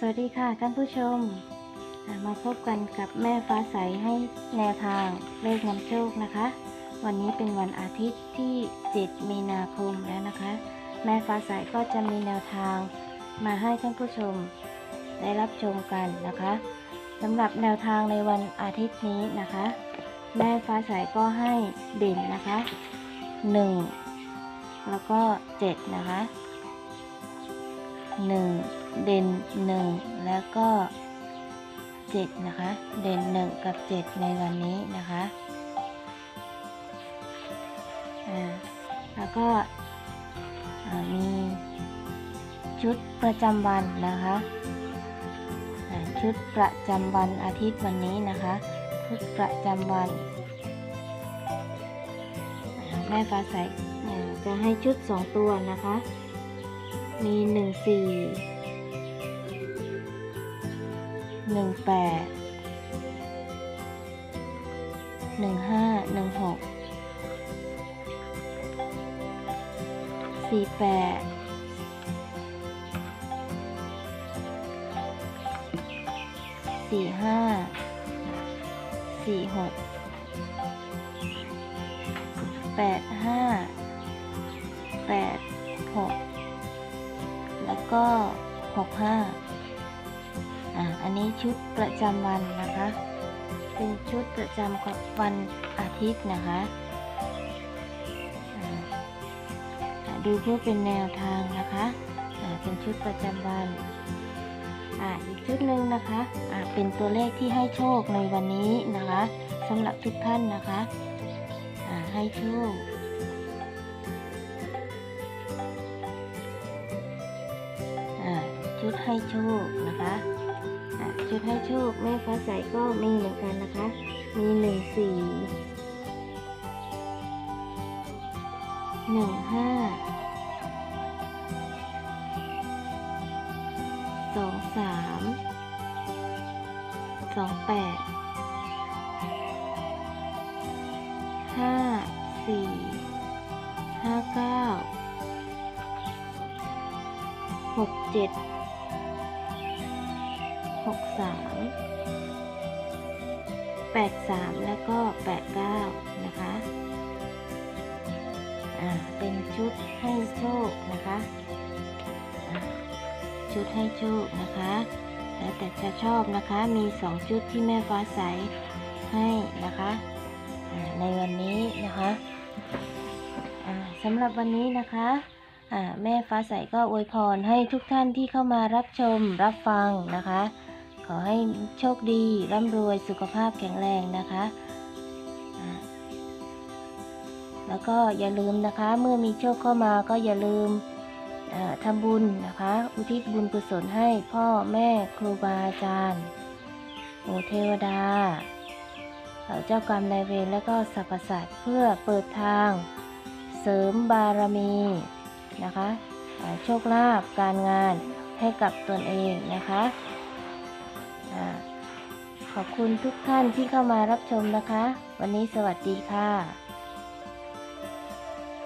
สวัสดีค่ะท่านผู้ชม มาพบกันกับแม่ฟ้าใสให้แนวทางเลขนำโชคนะคะ วันนี้เป็นวันอาทิตย์ที่ 7 มีนาคมแล้วนะคะ แม่ฟ้าใสก็จะมีแนวทางมาให้ท่านผู้ชม ได้รับชมกันนะคะสำหรับแนวทางในวันอาทิตย์นี้นะคะ แม่ฟ้าใสก็ให้เด่นนะคะ 1 แล้วก็ 7 นะคะ หนึ่งเด่นหนึ่งแล้วก็เจ็ดนะคะ เด่นหนึ่งกับเจ็ดในวันนี้นะคะอ่าแล้วก็มีชุดประจำวันนะคะชุดประจำวันอาทิตย์วันนี้นะคะ ชุดประจำวันแม่ฟ้าใส่จะให้ชุดสองตัวนะคะ มีหนึ่งสี่หนึ่งแปดหนึ่งห้าหนึ่งหกสี่แปดสี่ห้าสี่หกแปด 65อ่าอันนี้ชุดประจำวันนะคะ เป็นชุดประจำวันอาทิตย์นะคะดูเพื่อเป็นแนวทางนะคะเป็นชุดประจำวันอ่าอีกชุดหนึ่งนะคะอ่าเป็นตัวเลขที่ให้โชคในวันนี้นะคะสำหรับทุกท่านนะคะอ่าให้โชค ชุดให้โชคนะคะอ่าชุดให้โชคแม่ฟ้าใสก็มีเหมือนกันนะคะ มีหนึ่งสี่หนึ่งห้าสองสามสองแปดห้าสี่ห้าเก้าหกเจ็ด หกสามแปดสามแล้วก็แปดเก้านะคะอ่าเป็นชุดให้โชคนะคะชุดให้โชคนะคะ แล้วแต่จะชอบนะคะ มีสองชุดที่แม่ฟ้าใสให้นะคะในวันนี้นะคะสำหรับวันนี้นะคะแม่ฟ้าใสก็อวยพรให้ทุกท่านที่เข้ามารับชมรับฟังนะคะ ขอให้โชคดี ร่ำรวยสุขภาพแข็งแรงนะคะ แล้วก็อย่าลืมนะคะ เมื่อมีโชคเข้ามาก็อย่าลืมทำบุญนะคะ อุทิศบุญกุศลให้พ่อแม่ครูบาอาจารย์หมู่เทวดาเจ้ากรรมนายเวรและก็สรรพสัตว์เพื่อเปิดทาง เสริมบารมีนะคะ โชคลาภการงานให้กับตนเองนะคะ ขอบคุณทุกท่านที่เข้ามารับชมนะคะ วันนี้สวัสดีค่ะ